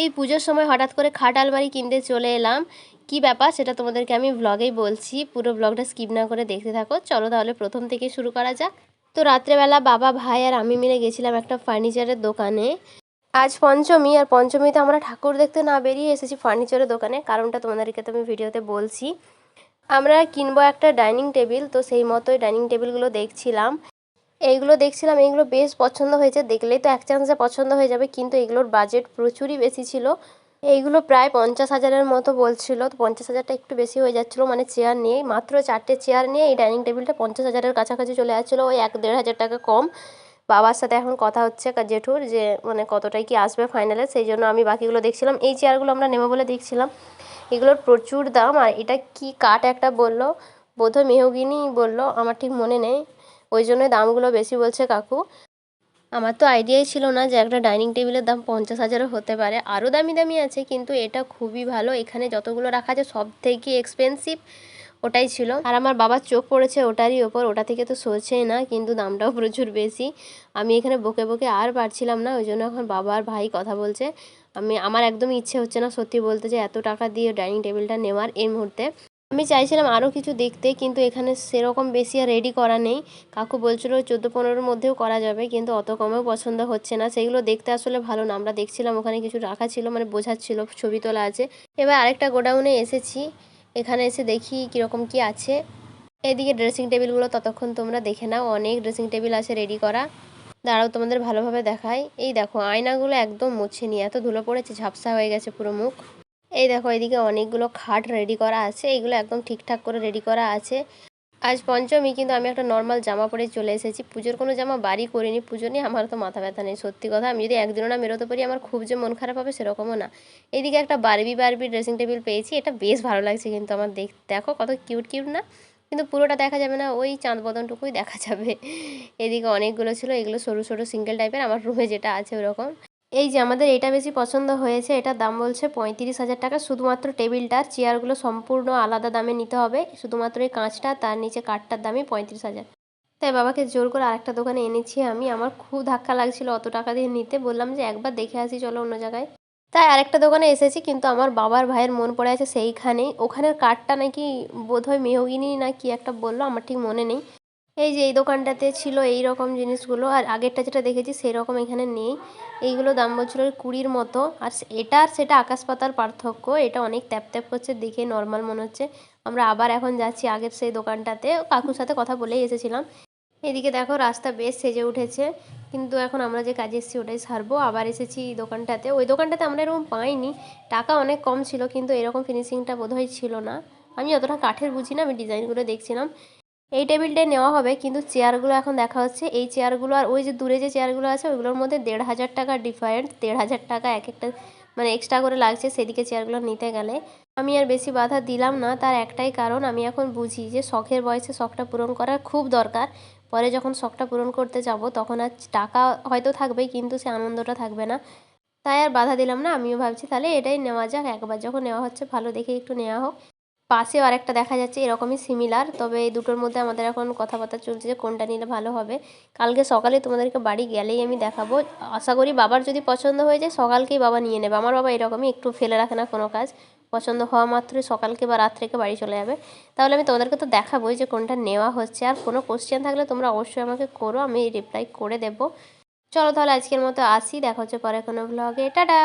এই পুজোর সময় হঠাৎ করে খাট আলমারি কিনতে চলে এলাম। কি ব্যাপার? সেটা তোমাদেরকে আমি ব্লগেই বলছি। পুরো ব্লগটা স্কিপ না করে দেখতে থাকো। চলো তাহলে প্রথম থেকে শুরু করা যাক। তো রাত্রেবেলা বাবা, ভাই আর আমি মিলে গেছিলাম একটা ফার্নিচারের দোকানে। আজ পঞ্চমী আর পঞ্চমীতে আমরা ঠাকুর দেখতে না বেরিয়ে এসেছি ফার্নিচারের দোকানে। কারণটা তোমাদেরকে তো আমি ভিডিওতে বলছি। আমরা কিনবো একটা ডাইনিং টেবিল তো সেই মতোই ডাইনিং টেবিলগুলো দেখছিলাম। এইগুলো দেখছিলাম, এইগুলো বেশ পছন্দ হয়েছে। দেখলেই তো এক চান্সে পছন্দ হয়ে যাবে, কিন্তু এগুলোর বাজেট প্রচুরই বেশি ছিল। এইগুলো প্রায় পঞ্চাশ হাজারের মতো বলছিল, তো পঞ্চাশ হাজারটা একটু বেশি হয়ে যাচ্ছিল মানে চেয়ার নিয়ে মাত্র চারটে চেয়ার নিয়ে এই ডাইনিং টেবিলটা পঞ্চাশ হাজারের কাছাকাছি চলে যাচ্ছিল ওই এক দেড় হাজার টাকা কম। বাবার সাথে এখন কথা হচ্ছে জেঠুর, যে মানে কতটাই কি আসবে ফাইনালে সেই জন্য আমি বাকিগুলো দেখছিলাম। এই চেয়ারগুলো আমরা নেব বলে দেখছিলাম। এগুলোর প্রচুর দাম, আর এটা কি কাঠ একটা বলল, বোধহয় মেহগিনি বলল, আমার ঠিক মনে নেই। ওই জন্য দামগুলো বেশি বলছে কাকু। আমার তো আইডিয়াই ছিল না যে একটা ডাইনিং টেবিলের দাম পঞ্চাশ হাজারও হতে পারে। আরও দামি দামি আছে, কিন্তু এটা খুবই ভালো। এখানে যতগুলো রাখা আছে সব থেকে এক্সপেন্সিভ ওটাই ছিল। আর আমার বাবার চোখ পড়েছে ওটারই ওপর, ওটা থেকে তো সরছেই না, কিন্তু দামটাও প্রচুর বেশি। আমি এখানে বকে বকে আর পারছিলাম না, ওই জন্য এখন বাবা আর ভাই কথা বলছে। আমি, আমার একদম ইচ্ছে হচ্ছে না সত্যি বলতে যে এত টাকা দিয়ে ডাইনিং টেবিলটা নেওয়ার এই মুহূর্তে। আমি চাইছিলাম আরও কিছু দেখতে, কিন্তু এখানে সেরকম বেশি আর রেডি করা নেই। কাকু বলছিল চোদ্দ পনেরোর মধ্যেও করা যাবে, কিন্তু অত কমেও পছন্দ হচ্ছে না। সেগুলো দেখতে আসলে ভালো না। আমরা দেখছিলাম ওখানে কিছু রাখা ছিল মানে বোঝাচ্ছিল, ছবি তোলা আছে। এবার আরেকটা গোডাউনে এসেছি। এখানে এসে দেখি কীরকম কি আছে। এদিকে ড্রেসিং টেবিলগুলো ততক্ষণ তোমরা দেখে নাও। অনেক ড্রেসিং টেবিল আছে রেডি করা। দাঁড়াও, তোমাদের ভালোভাবে দেখায় এই দেখো, আয়নাগুলো একদম মুছেনি এত ধুলো পড়েছে, ঝাপসা হয়ে গেছে পুরো মুখ। এই দেখো, এদিকে অনেকগুলো খাট রেডি করা আছে। এইগুলো একদম ঠিকঠাক করে রেডি করা আছে। আজ পঞ্চমী, কিন্তু আমি একটা নর্মাল জামা পরে চলে এসেছি। পুজোর কোনো জামা বাড়ি করিনি। পুজো নিয়ে আমার তো মাথা ব্যথা নেই, সত্যি কথা। আমি যদি একদিনও না মেরোতে পারি, আমার খুব যে মন খারাপ হবে সেরকমও না। এদিকে একটা বারবি বারবি ড্রেসিং টেবিল পেয়েছি। এটা বেশ ভালো লাগছে কিন্তু আমার দেখ, দেখো কত কিউট কিউট না? কিন্তু পুরোটা দেখা যাবে না, ওই চাঁদ বদনটুকুই দেখা যাবে। এদিকে অনেকগুলো ছিল, এগুলো সরু সরু সিঙ্গেল টাইপের আমার রুমে যেটা আছে ওরকম। এই যে আমাদের এটা বেশি পছন্দ হয়েছে, এটার দাম বলছে পঁয়ত্রিশ হাজার টাকা। শুধুমাত্র টেবিলটার চেয়ারগুলো সম্পূর্ণ আলাদা দামে নিতে হবে। শুধুমাত্র এই কাঁচটা, তার নিচে কাঠটার দামই পঁয়ত্রিশ হাজার। তাই বাবাকে জোর করে আরেকটা দোকানে এনেছি আমি। আমার খুব ধাক্কা লাগছিল অত টাকা দিয়ে নিতে। বললাম যে একবার দেখে আসি, চলো অন্য জায়গায়। তাই আরেকটা দোকানে এসেছি, কিন্তু আমার বাবার ভাইয়ের মন পড়ে আছে সেইখানেই। ওখানের কাঠটা নাকি বোধহয় মেহগিনি না কি একটা বলল, আমার ঠিক মনে নেই। এই যে এই দোকানটাতে ছিল এই রকম জিনিসগুলো, আর আগেরটা যেটা দেখেছি সেই রকম এখানে নেই। এইগুলো দাম বলছিল কুড়ির মতো, আর এটা আর সেটা আকাশ পাতার পার্থক্য, এটা অনেক ট্যাপ ট্যাপ করছে দেখে নর্মাল মনে হচ্ছে। আমরা আবার এখন যাচ্ছি আগের সেই দোকানটাতে কাকুর সাথে কথা বলেই এসেছিলাম। এদিকে দেখো রাস্তা বেশ সেজে উঠেছে, কিন্তু এখন আমরা যে কাজে এসেছি ওটাই সারবো। আবার এসেছি এই দোকানটাতে, ওই দোকানটাতে আমরা এরকম পাইনি। টাকা অনেক কম ছিল, কিন্তু এরকম ফিনিশিংটা বোধহয় ছিল না। আমি অতটা কাঠের বুঝি না, আমি ডিজাইনগুলো দেখছিলাম। এই টেবিলটাই নেওয়া হবে, কিন্তু চেয়ারগুলো এখন দেখা হচ্ছে। এই চেয়ারগুলো আর ওই যে দূরে যে চেয়ারগুলো আছে, ওইগুলোর মধ্যে দেড় হাজার টাকা ডিফারেন্ট, দেড় হাজার টাকা এক একটা মানে এক্সট্রা করে লাগছে সেদিকে চেয়ারগুলো নিতে গেলে। আমি আর বেশি বাধা দিলাম না, তার একটাই কারণ আমি এখন বুঝি যে শখের বয়সে শখটা পূরণ করা খুব দরকার। পরে যখন শখটা পূরণ করতে যাব, তখন আর টাকা হয়তো থাকবে কিন্তু সে আনন্দটা থাকবে না। তাই আর বাধা দিলাম না, আমিও ভাবছি তাহলে এটাই নেওয়া যাক। একবার যখন নেওয়া হচ্ছে, ভালো দেখে একটু নেওয়া হোক। পাশেও আরেকটা দেখা যাচ্ছে, এরকমই সিমিলার তবে এই দুটোর মধ্যে আমাদের এখন কথাবার্তা চলছে যে কোনটা নিলে ভালো হবে। কালকে সকালে তোমাদেরকে বাড়ি গেলেই আমি দেখাবো। আশা করি বাবার যদি পছন্দ হয়ে যায়, সকালকেই বাবা নিয়ে নেবে। আমার বাবা এরকমই, একটু ফেলে রাখে না কোনো কাজ। পছন্দ হওয়া মাত্রই সকালকে বা রাত্রেকে বাড়ি চলে যাবে। তাহলে আমি তোমাদেরকে তো দেখাবোই যে কোনটা নেওয়া হচ্ছে। আর কোনো কোশ্চেন থাকলে তোমরা অবশ্যই আমাকে করো, আমি রিপ্লাই করে দেবো। চলো তাহলে আজকের মতো আসি, দেখা হচ্ছে পরে কোনো ব্লগে টাটা!